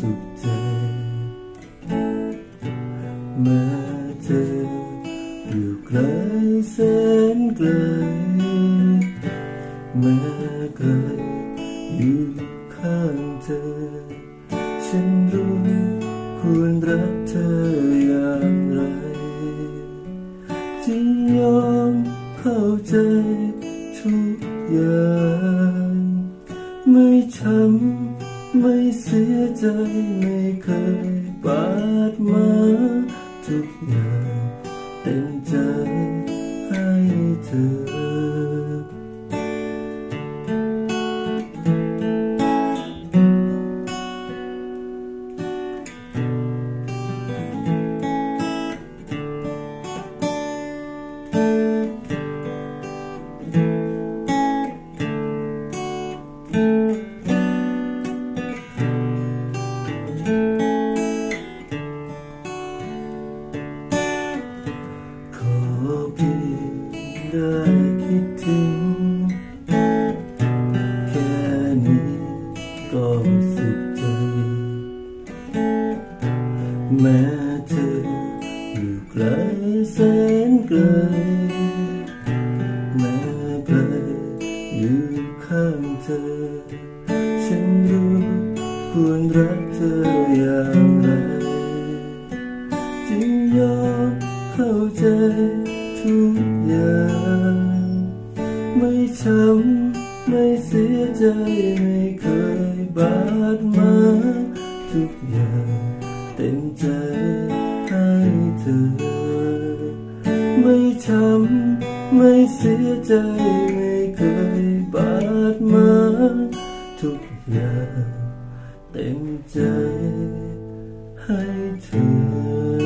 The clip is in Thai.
สุขใจแม้เธออยู่ไกลแสนไกลแม้ไกลอยู่ข้างเธอ ฉันรู้ควรรักเธออย่างไรจะยอมเข้าใจทุกอย่าง ไม่ช้ำ ไม่เสียใจไม่เคยบาดหมาทุกอย่าง ก็สุขใจ แม้เธออยู่ไกลแสนไกล แม้ไกลอยู่ข้างเธอ ฉันรู้ควรรักเธออย่างไร จึงยอมเข้าใจทุกอย่าง ไม่ช้ำ ไม่เสียใจไม่เคยบาดมาทุกอย่างเต็มใจให้เธอ ไม่ช้ำไม่เสียใจไม่เคยบาดมาทุกอย่างเต็มใจให้เธอ